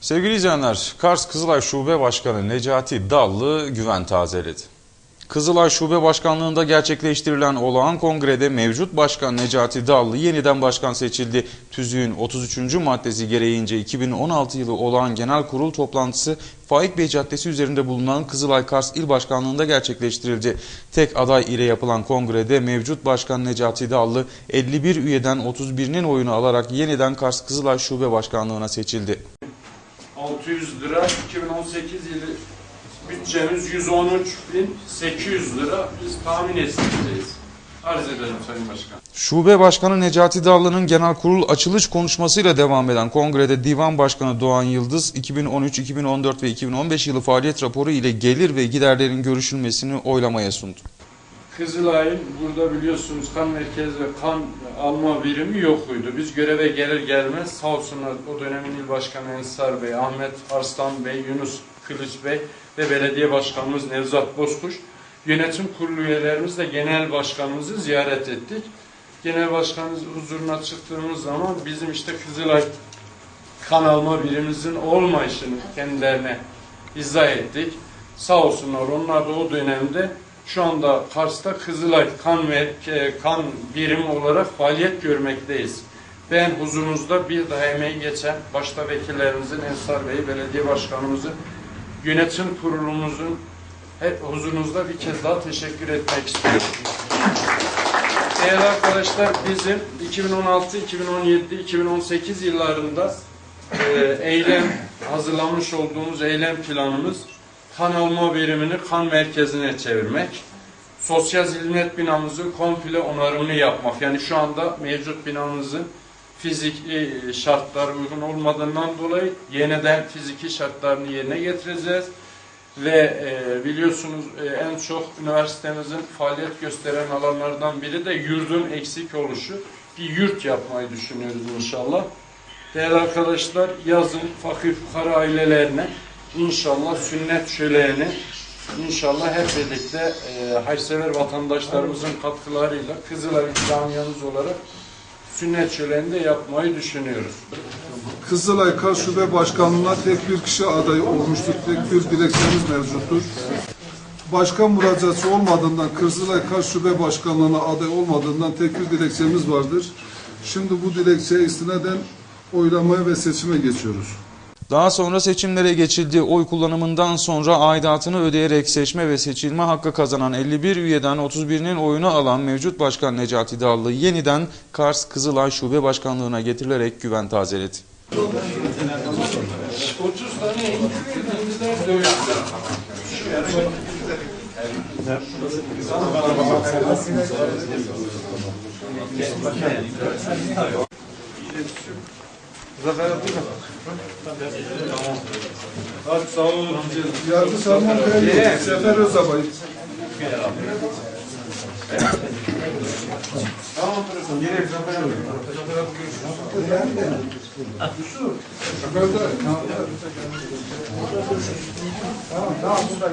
Sevgili izleyenler, Kars Kızılay Şube Başkanı Necati Dallı güven tazeledi. Kızılay Şube Başkanlığı'nda gerçekleştirilen olağan kongrede mevcut başkan Necati Dallı yeniden başkan seçildi. TÜZÜ'nün 33. maddesi gereğince 2016 yılı olağan genel kurul toplantısı Faik Bey Caddesi üzerinde bulunan Kızılay Kars İl Başkanlığı'nda gerçekleştirildi. Tek aday ile yapılan kongrede mevcut başkan Necati Dallı 51 üyeden 31'inin oyunu alarak yeniden Kars Kızılay Şube Başkanlığı'na seçildi. 600 lira 2018 yılı bütçemiz 113.800 lira biz tahmin etsindeyiz. Arz ederim Sayın Başkan. Şube Başkanı Necati Dallı'nın genel kurul açılış konuşmasıyla devam eden kongrede Divan Başkanı Doğan Yıldız 2013, 2014 ve 2015 yılı faaliyet raporu ile gelir ve giderlerin görüşülmesini oylamaya sundu. Kızılay'ın burada biliyorsunuz kan merkezi ve kan alma birimi yokuydu. Biz göreve gelir gelmez sağ olsunlar o dönemin il başkanı Ensar Bey, Ahmet Arslan Bey, Yunus Kılıç Bey ve belediye başkanımız Nevzat Bozkuş yönetim kurulu üyelerimizle genel başkanımızı ziyaret ettik. Genel başkanımız huzuruna çıktığımız zaman bizim işte Kızılay kan alma birimimizin olmayışını kendilerine izah ettik. Sağ olsunlar onlar da o dönemde şu anda Kars'ta Kızılay kan merke, kan birimi olarak faaliyet görmekteyiz. Ben huzurunuzda bir daha emeği geçen başta vekillerimizin Ensar Bey, belediye başkanımızın, yönetim kurulumuzun hep huzurunuzda bir kez daha teşekkür etmek istiyorum. Değerli arkadaşlar bizim 2016, 2017, 2018 yıllarında e, eylem hazırlamış olduğumuz eylem planımız kan alma birimini kan merkezine çevirmek. Sosyal hizmet binamızın komple onarımını yapmak. Yani şu anda mevcut binamızın fiziki şartlar uygun olmadığından dolayı yeniden fiziki şartlarını yerine getireceğiz. Ve e, biliyorsunuz e, en çok üniversitemizin faaliyet gösteren alanlardan biri de yurdun eksik oluşu. Bir yurt yapmayı düşünüyoruz inşallah. Değerli arkadaşlar yazın fakir fukara ailelerine inşallah sünnet şöleni inşallah hep birlikte e, hayırsever vatandaşlarımızın katkılarıyla Kızılay camiamız olarak sünnet şöleni de yapmayı düşünüyoruz. Kızılay Kars Şube Başkanlığı'na tek bir kişi aday olmuştur. Tek bir dilekçemiz mevcuttur. Başkan müracaatı olmadığından, Kızılay Kars Şube Başkanlığı'na aday olmadığından tek bir dilekçemiz vardır. Şimdi bu dilekçeye istinaden oylamaya ve seçime geçiyoruz. Daha sonra seçimlere geçildi. Oy kullanımından sonra aidatını ödeyerek seçme ve seçilme hakkı kazanan 51 üyeden 31'inin oyunu alan mevcut başkan Necati Dallı yeniden Kars Kızılay Şube Başkanlığı'na getirilerek güven tazeledi. 30 tane indiler dövüşler. Hadi sağ olun. Yargı Sarman Kaya, Sefer Özabay. Tamam, tamam, burada